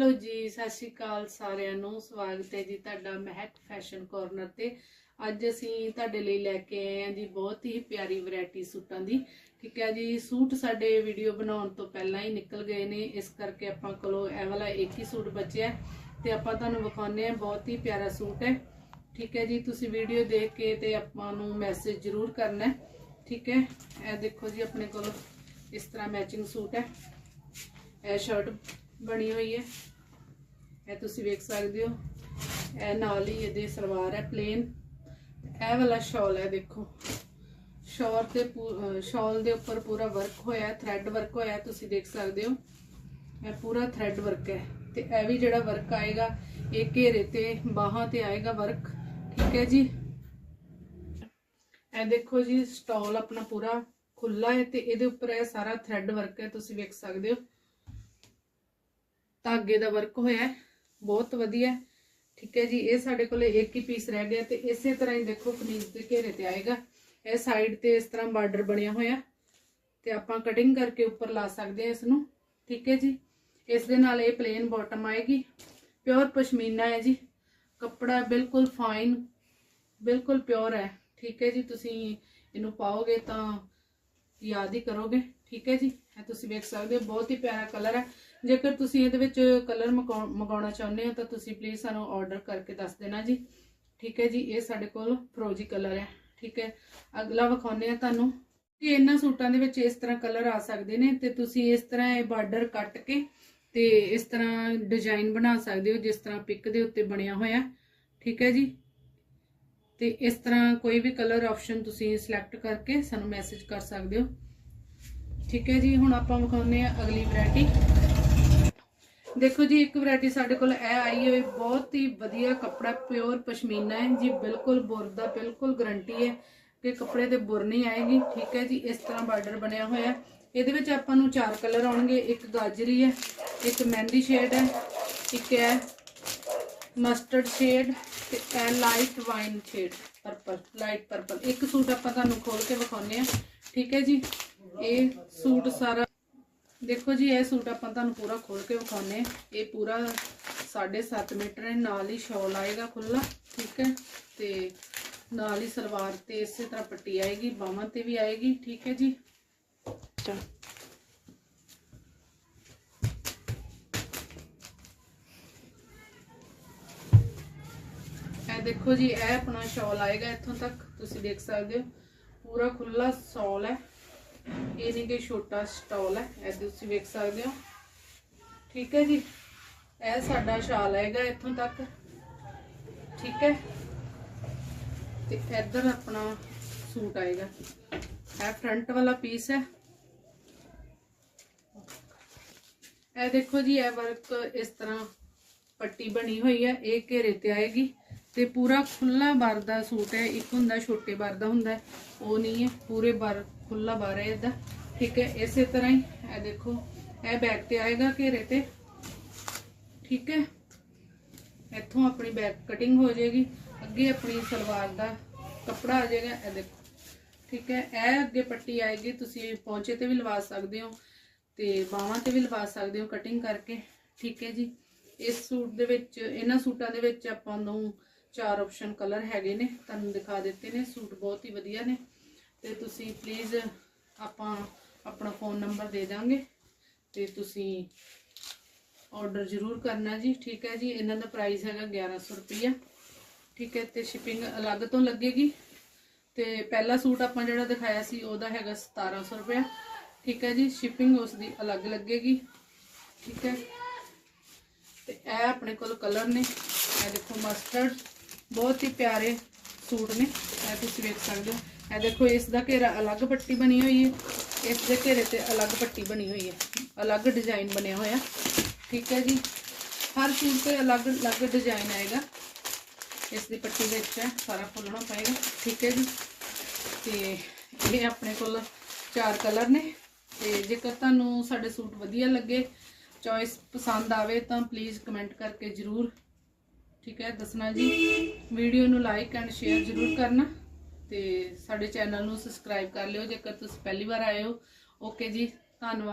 Hello ਜੀ, ਸਤਿ ਸ਼੍ਰੀ ਅਕਾਲ ਸਾਰਿਆਂ ਨੂੰ। ਸਵਾਗਤ ਹੈ ਜੀ ਤੁਹਾਡਾ ਮਹਿਕ ਫੈਸ਼ਨ ਕਾਰਨਰ ਤੇ। ਅੱਜ ਅਸੀਂ ਤੁਹਾਡੇ ਲਈ ਲੈ ਕੇ ਆਏ ਹਾਂ ਜੀ ਬਹੁਤ ਹੀ ਪਿਆਰੀ ਵੈਰਾਈਟੀ ਸੂਟਾਂ ਦੀ। ਠੀਕ ਹੈ ਜੀ, ਸੂਟ ਸਾਡੇ ਵੀਡੀਓ ਬਣਾਉਣ ਤੋਂ ਪਹਿਲਾਂ ਹੀ ਨਿਕਲ ਗਏ ਨੇ। ਇਸ ਕਰਕੇ ਆਪਾਂ ਕੋਲੋਂ ਇਹ ਵਾਲਾ ਇੱਕ ਹੀ ਸੂਟ ਬਚਿਆ ਹੈ ਤੇ ਆਪਾਂ ਤੁਹਾਨੂੰ ਵਿਖਾਉਂਦੇ ਹਾਂ, ਬਹੁਤ ਹੀ ਪਿਆਰਾ ਸੂਟ ਹੈ। ਠੀਕ ਹੈ ਜੀ, ਤੁਸੀਂ ਵੀਡੀਓ ਦੇਖ ਕੇ ਤੇ ਆਪਾਂ ਨੂੰ ਮੈਸੇਜ ਜ਼ਰੂਰ ਕਰਨਾ ਹੈ। ਠੀਕ ਹੈ, ਇਹ ਦੇਖੋ ਜੀ ਆਪਣੇ ਕੋਲ ਇਸ ਤਰ੍ਹਾਂ ਮੈਚਿੰਗ ਸੂਟ ਹੈ। ਇਹ ਸ਼ਰਟ ਬਣੀ ਹੋਈ ਹੈ। ਇਹ ਤੁਸੀਂ ਵੇਖ ਸਕਦੇ ਹੋ। ਇਹ ਨਾਲ ਹੀ ਇਹਦੇ ਸਲਵਾਰ ਹੈ ਪਲੇਨ ਇਹ ਵਾਲਾ ਸ਼ਾਲ ਹੈ ਦੇਖੋ। ਸ਼ਾਲ ਤੇ ਸ਼ਾਲ ਦੇ ਉੱਪਰ ਪੂਰਾ ਵਰਕ ਹੋਇਆ ਹੈ ਥ੍ਰੈਡ ਵਰਕ ਹੋਇਆ ਤੁਸੀਂ ਦੇਖ ਸਕਦੇ ਹੋ। ਇਹ ਪੂਰਾ ਥ੍ਰੈਡ ਵਰਕ ਹੈ। ਤੇ ਇਹ ਵੀ ਜਿਹੜਾ ਵਰਕ ਆਏਗਾ, ਇਹ ਘੇਰੇ ਤੇ ਬਾਹਾਂ ਤੇ ਆਏਗਾ ਵਰਕ ਠੀਕ ਹੈ ਜੀ? ਇਹ ਦੇਖੋ ਜੀ ਸਟਾਲ ਆਪਣਾ ਪੂਰਾ ਖੁੱਲਾ ਹੈ ਤੇ ਇਹਦੇ ਉੱਪਰ ਇਹ ਸਾਰਾ ਥ੍ਰੈਡ ਵਰਕ ਹੈ, ਤੁਸੀਂ ਵੇਖ ਸਕਦੇ ਹੋ। ਧਾਗੇ ਦਾ ਵਰਕ ਹੋਇਆ ਹੈ। ਬਹੁਤ ਵਧੀਆ ਠੀਕ ਹੈ ਜੀ, ਇਹ ਸਾਡੇ ਕੋਲੇ ਇੱਕ ਹੀ ਪੀਸ ਰਹਿ ਗਿਆ ਤੇ ਇਸੇ ਤਰ੍ਹਾਂ ਹੀ ਦੇਖੋ ਕਮੀਜ਼ ਦੇ ਘੇਰੇ ਤੇ ਆਏਗਾ। ਇਹ ਸਾਈਡ ਤੇ ਇਸ ਤਰ੍ਹਾਂ ਬਾਰਡਰ ਬਣਿਆ ਹੋਇਆ। ਤੇ ਆਪਾਂ ਕਟਿੰਗ ਕਰਕੇ ਉੱਪਰ ਲਾ ਸਕਦੇ ਹਾਂ ਇਸ ਨੂੰ ਠੀਕ ਹੈ ਜੀ, ਇਸ ਦੇ ਨਾਲ ਇਹ ਪਲੇਨ ਬਾਟਮ ਆਏਗੀ। ਪਿਓਰ ਪਸ਼ਮੀਨਾ ਹੈ ਜੀ। ਕੱਪੜਾ ਬਿਲਕੁਲ ਫਾਈਨ ਬਿਲਕੁਲ ਪਿਓਰ ਹੈ। ਠੀਕ ਹੈ ਜੀ, ਤੁਸੀਂ ਇਹਨੂੰ ਪਾਓਗੇ ਤਾਂ ਯਾਦ ਹੀ ਕਰੋਗੇ। ਠੀਕ ਹੈ ਜੀ? ਇਹ ਤੁਸੀਂ ਵੇਖ ਸਕਦੇ ਹੋ, ਬਹੁਤ ਹੀ ਪਿਆਰਾ ਕਲਰ ਹੈ। ਜੇਕਰ ਤੁਸੀਂ ਇਹਦੇ ਵਿੱਚ ਕਲਰ ਮੰਗਾਉਣਾ ਚਾਹੁੰਦੇ ਹੋ, ਤਾਂ ਤੁਸੀਂ ਪਲੀਜ਼ ਸਾਨੂੰ ਆਰਡਰ ਕਰਕੇ ਦੱਸ ਦੇਣਾ ਜੀ। ਠੀਕ ਹੈ ਜੀ? ਇਹ ਸਾਡੇ ਕੋਲ ਫਰੋਜੀ ਕਲਰ ਹੈ। ਠੀਕ ਹੈ? ਅਗਲਾ ਵਿਖਾਉਂਦੇ ਆ ਤੁਹਾਨੂੰ। ਕਿ ਇਹਨਾਂ ਸੂਟਾਂ ਦੇ ਵਿੱਚ ਇਸ ਤਰ੍ਹਾਂ ਕਲਰ ਆ ਸਕਦੇ ਨੇ, ਤੇ ਤੁਸੀਂ ਇਸ ਤਰ੍ਹਾਂ ਇਹ ਬਾਰਡਰ ਕੱਟ ਕੇ ਤੇ ਇਸ ਤਰ੍ਹਾਂ ਡਿਜ਼ਾਈਨ ਬਣਾ ਸਕਦੇ ਹੋ, ਜਿਸ ਤਰ੍ਹਾਂ ਪਿਕ ਦੇ ਉੱਤੇ ਬਣਿਆ ਹੋਇਆ। ਠੀਕ ਹੈ ਜੀ? ਤੇ ਇਸ ਤਰ੍ਹਾਂ ਕੋਈ ਵੀ ਕਲਰ ਆਪਸ਼ਨ ਤੁਸੀਂ ਸਿਲੈਕਟ ਕਰਕੇ ਸਾਨੂੰ ਮੈਸੇਜ ਕਰ ਸਕਦੇ ਹੋ। ਠੀਕ ਹੈ ਜੀ, ਹੁਣ ਆਪਾਂ ਵਿਖਾਉਂਦੇ ਆ ਅਗਲੀ ਵੈਰਾਈਟੀ ਦੇਖੋ ਜੀ, ਇੱਕ ਵੈਰਾਈਟੀ ਸਾਡੇ ਕੋਲ ਇਹ ਆਈ ਹੋਈ ਬਹੁਤ ਹੀ ਵਧੀਆ ਕੱਪੜਾ ਪਿਓਰ ਪਸ਼ਮੀਨਾ ਹੈ ਜੀ, ਬਿਲਕੁਲ ਬੁਰ ਦਾ, ਬਿਲਕੁਲ ਗਰੰਟੀ ਹੈ ਕਿ ਕੱਪੜੇ ਤੇ ਬੁਰ ਨਹੀਂ ਆਏਗੀ। ਠੀਕ ਹੈ ਜੀ, ਇਸ ਤਰ੍ਹਾਂ ਬਾਰਡਰ ਬਣਿਆ ਹੋਇਆ ਇਹਦੇ ਵਿੱਚ ਆਪਾਂ ਨੂੰ ਚਾਰ ਕਲਰ ਆਉਣਗੇ, ਇੱਕ ਗਾਜਰੀ ਹੈ, ਇੱਕ ਮਹਿੰਦੀ ਸ਼ੇਡ ਹੈ, ਇੱਕ ਹੈ ਮਸਟਰਡ ਸ਼ੇਡ ਤੇ ਇਹ light wine shade purple light purple ਇੱਕ ਸੂਟ ਆਪਾਂ ਤੁਹਾਨੂੰ ਖੋਲ ਕੇ ਵਿਖਾਉਂਦੇ ਆ ਠੀਕ ਹੈ ਜੀ। ਇਹ ਸੂਟ ਸਾਰਾ ਦੇਖੋ ਜੀ, ਇਹ ਸੂਟ ਆਪਾਂ ਤੁਹਾਨੂੰ ਪੂਰਾ ਖੋਲ ਕੇ ਵਿਖਾਉਂਦੇ ਇਹ ਪੂਰਾ 7.5 ਮੀਟਰ ਹੈ, ਨਾਲ ਹੀ ਸ਼ਾਲ ਆਏਗਾ ਖੁੱਲਾ ਠੀਕ ਹੈ। ਤੇ ਨਾਲ ਹੀ ਸਲਵਾਰ ਤੇ ਇਸੇ ਤਰ੍ਹਾਂ ਪੱਟੀ ਆਏਗੀ, ਬਾਹਾਂ ਤੇ ਵੀ ਆਏਗੀ, ਠੀਕ ਹੈ ਜੀ। ਇਹ ਦੇਖੋ ਜੀ, ਇਹ ਆਪਣਾ ਸ਼ਾਲ ਆਏਗਾ ਇੱਥੋਂ ਤੱਕ, ਤੁਸੀਂ ਦੇਖ ਸਕਦੇ ਹੋ। ਪੂਰਾ ਖੁੱਲਾ ਸ਼ਾਲ ਹੈ। ਇਹ ਨਹੀਂ ਕਿ ਛੋਟਾ ਸਟਾਲ ਹੈ, ਇਹ ਤੁਸੀਂ ਵੇਖ ਸਕਦੇ ਹੋ। ਠੀਕ ਹੈ ਜੀ, ਇਹ ਸਾਡਾ ਸ਼ਾਲ ਆਏਗਾ ਇੱਥੋਂ ਤੱਕ। ਠੀਕ ਹੈ, ਤੇ ਇੱਧਰ ਆਪਣਾ ਸੂਟ ਆਏਗਾ। ਇਹ ਫਰੰਟ ਵਾਲਾ ਪੀਸ ਹੈ। ਇਹ ਦੇਖੋ ਜੀ, ਇਹ ਵਰਕ ਇਸ ਤਰ੍ਹਾਂ ਪੱਟੀ ਬਣੀ ਹੋਈ ਹੈ, ਇਹ ਘੇਰੇ ਤੇ ਆਏਗੀ। ਤੇ ਪੂਰਾ ਖੁੱਲਾ ਬਾਰ ਦਾ ਸੂਟ ਹੈ, ਇੱਕ ਹੁੰਦਾ ਛੋਟੇ ਬਾਰ ਦਾ ਹੁੰਦਾ ਉਹ ਨਹੀਂ ਹੈ, ਪੂਰੇ ਬਾਰ ਖੁੱਲਾ ਬਾਰ ਹੈ ਇਹਦਾ। ਠੀਕ ਹੈ, ਇਸੇ ਤਰ੍ਹਾਂ ਹੀ, ਇਹ ਦੇਖੋ, ਇਹ ਬੈਕ ਤੇ ਆਏਗਾ ਘੇਰੇ ਤੇ। ਠੀਕ ਹੈ, ਇੱਥੋਂ ਆਪਣੀ ਬੈਕ ਕਟਿੰਗ ਹੋ ਜਾਏਗੀ, ਅੱਗੇ ਆਪਣੀ ਸਲਵਾਰ ਦਾ ਕੱਪੜਾ ਆ ਜਾਏਗਾ, ਇਹ ਦੇਖੋ। ਠੀਕ ਹੈ, ਇਹ ਅੱਗੇ ਪੱਟੀ ਆਏਗੀ, ਤੁਸੀਂ ਪੌਂਚੇ ਤੇ ਵੀ ਲਵਾ ਸਕਦੇ ਹੋ ਤੇ ਬਾਹਾਂ ਤੇ ਵੀ ਲਵਾ ਸਕਦੇ ਹੋ ਕਟਿੰਗ ਕਰਕੇ। ਠੀਕ ਹੈ ਜੀ, ਇਸ ਸੂਟ ਦੇ ਵਿੱਚ, ਇਹਨਾਂ ਸੂਟਾਂ ਦੇ ਵਿੱਚ ਆਪਾਂ ਨੂੰ ਚਾਰ ਆਪਸ਼ਨ ਕਲਰ ਹੈਗੇ ਨੇ, ਤੁਹਾਨੂੰ ਦਿਖਾ ਦਿੱਤੇ ਨੇ, ਸੂਟ ਬਹੁਤ ਹੀ ਵਧੀਆ ਨੇ। ਤੇ ਤੁਸੀਂ ਪਲੀਜ਼ ਆਪਾਂ ਆਪਣਾ ਫੋਨ ਨੰਬਰ ਦੇ ਦਾਂਗੇ। ਤੇ ਤੁਸੀਂ ਆਰਡਰ ਜ਼ਰੂਰ ਕਰਨਾ ਜੀ, ਠੀਕ ਹੈ ਜੀ? ਇਹਨਾਂ ਦਾ ਪ੍ਰਾਈਸ ਹੈਗਾ 1100 ਰੁਪਈਆ। ਠੀਕ ਹੈ, ਤੇ ਸ਼ਿਪਿੰਗ ਅਲੱਗ ਤੋਂ ਲੱਗੇਗੀ। ਤੇ ਪਹਿਲਾ ਸੂਟ ਆਪਾਂ ਜਿਹੜਾ ਦਿਖਾਇਆ ਸੀ, ਉਹਦਾ ਹੈਗਾ 1700 ਰੁਪਇਆ ਠੀਕ ਹੈ ਜੀ? ਸ਼ਿਪਿੰਗ ਉਸ ਦੀ ਅਲੱਗ ਲੱਗੇਗੀ। ਠੀਕ ਹੈ? ਤੇ ਇਹ ਆਪਣੇ ਕੋਲ ਕਲਰ ਨੇ। ਇਹ ਦੇਖੋ ਮਸਟਰਡ ਬਹੁਤ ਹੀ ਪਿਆਰੇ ਸੂਟ ਨੇ। ਇਹ ਤੁਸੀਂ ਵੇਖ ਸਕਦੇ ਹੋ। ਇਹ ਦੇਖੋ, ਇਸ ਦਾ ਘੇਰਾ ਅਲੱਗ ਪੱਟੀ ਬਣੀ ਹੋਈ ਹੈ। ਇਸ ਦੇ ਘੇਰੇ ਤੇ ਅਲੱਗ ਪੱਟੀ ਬਣੀ ਹੋਈ ਹੈ। ਅਲੱਗ ਡਿਜ਼ਾਈਨ ਬਣਿਆ ਹੋਇਆ ਠੀਕ ਹੈ ਜੀ। ਹਰ ਚੀਜ਼ ਤੇ ਅਲੱਗ ਅਲੱਗ ਡਿਜ਼ਾਈਨ ਆਏਗਾ। ਇਸ ਦੀ ਪੱਟੀ ਵਿੱਚ ਹੈ। ਸਾਰਾ ਖੋਲਣਾ ਪਏਗਾ। ਠੀਕ ਹੈ ਜੀ। ਤੇ ਇਹ ਆਪਣੇ ਕੋਲ ਚਾਰ ਕਲਰ ਨੇ। ਤੇ ਜੇਕਰ ਤੁਹਾਨੂੰ ਸਾਡੇ ਸੂਟ ਵਧੀਆ ਲੱਗੇ, ਚੋਇਸ ਪਸੰਦ ਆਵੇ ਤਾਂ ਪਲੀਜ਼ ਕਮੈਂਟ ਕਰਕੇ ਜਰੂਰ ਠੀਕ ਹੈ, ਦੱਸਣਾ ਜੀ। ਵੀਡੀਓ ਨੂੰ ਲਾਈਕ ਐਂਡ ਸ਼ੇਅਰ ਜਰੂਰ ਕਰਨਾ ਤੇ ਸਾਡੇ ਚੈਨਲ ਨੂੰ ਸਬਸਕ੍ਰਾਈਬ ਕਰ ਲਿਓ ਜੇਕਰ ਤੁਸੀਂ ਪਹਿਲੀ ਵਾਰ ਆਏ ਹੋ। ਓਕੇ ਜੀ, ਧੰਨਵਾਦ।